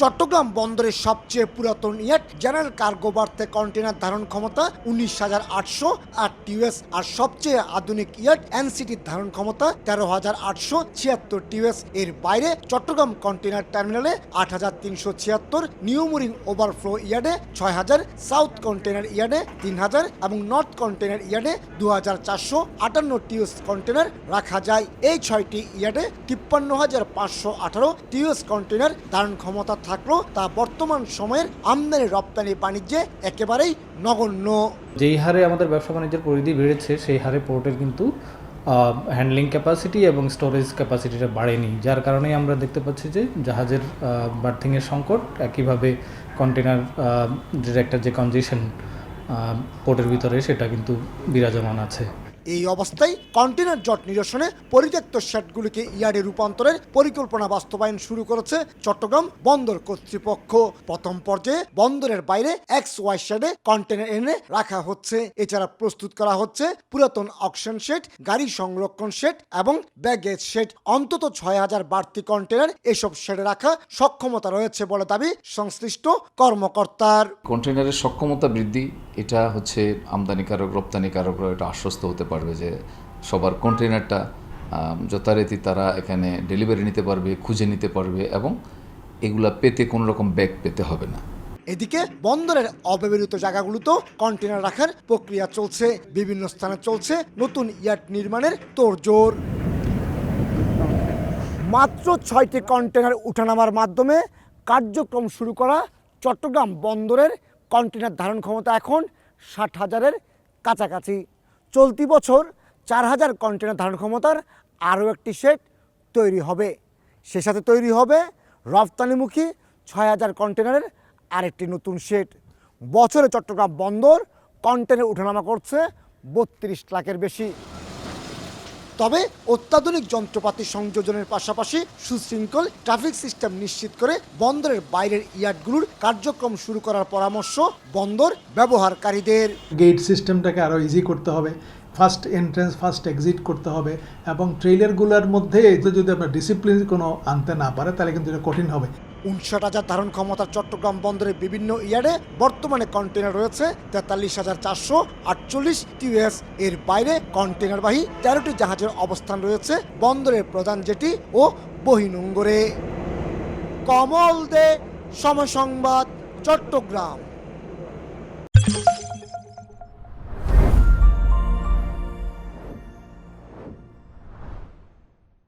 চট্টগ্রাম বন্দরের সবচেয়ে পুরাতন ইয়াট জেনারেল কার্গো বার্থে কন্টেনার ধারণ ক্ষমতা উনিশ হাজার আটশো আট টিউএস আর সবচেয়ে আধুনিক ইয়াট এনসিটির ধারণ ক্ষমতা তেরো হাজার আটশো ছিয়াত্তর টিউএস এর বাইরে চট্টগ্রাম কন্টেনার টার্মিনালে আট হাজার তিনশো ছিয়াত্তর নিউমুরিং ওভারফ্লো ইয়ার্ডে ছয় হাজার, সাউথ কন্টেনার ইয়ার্ডে তিন হাজার এবং নর্থ কন্টেনার ইয়ার্ডে দু হাজার চারশো আটান্ন টিউএস কন্টেনার রাখা যায়। এই ছয়টি ইয়ার্ডে তিপ্পান্ন হাজার পাঁচশো আঠারো টিউএস কন্টেনার ধারণ ক্ষমতা থাকলেও তা বর্তমান সময়ের আমদানি রপ্তানি বাণিজ্যে একেবারেই নগণ্য। যেই হারে আমাদের ব্যবসা বাণিজ্যের পরিধি বেড়েছে, সেই হারে পোর্টের কিন্তু হ্যান্ডলিং ক্যাপাসিটি এবং স্টোরেজ ক্যাপাসিটিটা বাড়েনি। যার কারণেই আমরা দেখতে পাচ্ছি যে জাহাজের বার্থিংয়ের সংকট, একইভাবে কন্টেনার যে একটা যে কনজেশন পোর্টের ভিতরে, সেটা কিন্তু বিরাজমান আছে। এই অবস্থায় কন্টেনার জট নিরসনে পরিত্যক্ত শেডগুলিকে ইয়ার্ডে রূপান্তরের পরিকল্পনা বাস্তবায়ন শুরু করেছে চট্টগ্রাম বন্দর কর্তৃপক্ষ। প্রথম পর্যায়ে বন্দরের বাইরে এক্স ওয়াই শেডে কন্টেনার এনে রাখা হচ্ছে। এছাড়া প্রস্তুত করা হচ্ছে পুরাতন অকশন শেড, গাড়ি সংরক্ষণ শেড এবং ব্যাগেজ শেড। অন্তত ছয় হাজার বাড়তি কন্টেনার এসব শেডে রাখা সক্ষমতা রয়েছে বলে দাবি সংশ্লিষ্ট কর্মকর্তার। কন্টেনারের সক্ষমতা বৃদ্ধি, এটা হচ্ছে আমদানিকারক, রপ্তানিকারকরা এটা আশ্বস্ত হতে পারবে যে সবার কন্টেনারটা যথারীতি তারা এখানে ডেলিভারি নিতে পারবে, খুঁজে নিতে পারবে এবং এগুলা পেতে কোনো রকম ব্যাগ পেতে হবে না। এদিকে বন্দরের অব্যবহৃত জায়গাগুলোতেও কন্টেনার রাখার প্রক্রিয়া চলছে, বিভিন্ন স্থানে চলছে নতুন ইয়ার্ড নির্মাণের তোড়জোড়। মাত্র ছয়টি কন্টেনার উঠানামার মাধ্যমে কার্যক্রম শুরু করা চট্টগ্রাম বন্দরের কন্টেনার ধারণ ক্ষমতা এখন ষাট হাজারের কাছাকাছি। চলতি বছর চার হাজার কন্টেনার ধারণ ক্ষমতার আরও একটি সেট তৈরি হবে। সে সাথে তৈরি হবে রপ্তানিমুখী ছয় হাজার কন্টেনারের আরেকটি নতুন সেট। বছরে চট্টগ্রাম বন্দর কন্টেনার উঠানামা করছে বত্রিশ লাখের বেশি। তবে অত্যাধুনিক যন্ত্রপাতি সংযোজনের পাশাপাশি সুশৃঙ্খল ট্রাফিক সিস্টেম নিশ্চিত করে বন্দরের বাইরের ইয়ার্ডগুলোর কার্যক্রম শুরু করার পরামর্শ বন্দর ব্যবহারকারীদের। গেট সিস্টেমটাকে আরও ইজি করতে হবে। ফার্স্ট এন্ট্রেন্স ফার্স্ট এক্সিট করতে হবে এবং ট্রেইলারগুলোর মধ্যে যদি আপনার ডিসিপ্লিন কোনো আনতে না পারে, তাহলে কিন্তু এটা কঠিন হবে। উনষাট হাজার ধারণ ক্ষমতার চট্টগ্রাম বন্দরের বিভিন্ন ইয়ারে বর্তমানে কন্টেনার রয়েছে। তেতাল্লিশ হাজার চারশো আটচল্লিশ টিউএস এর বাইরে কন্টেনারবাহী তেরোটি জাহাজের অবস্থান রয়েছে বন্দরের প্রধান জেটি ও বহিনুঙ্গরে। কমল দে, সময় সংবাদ, চট্টগ্রাম।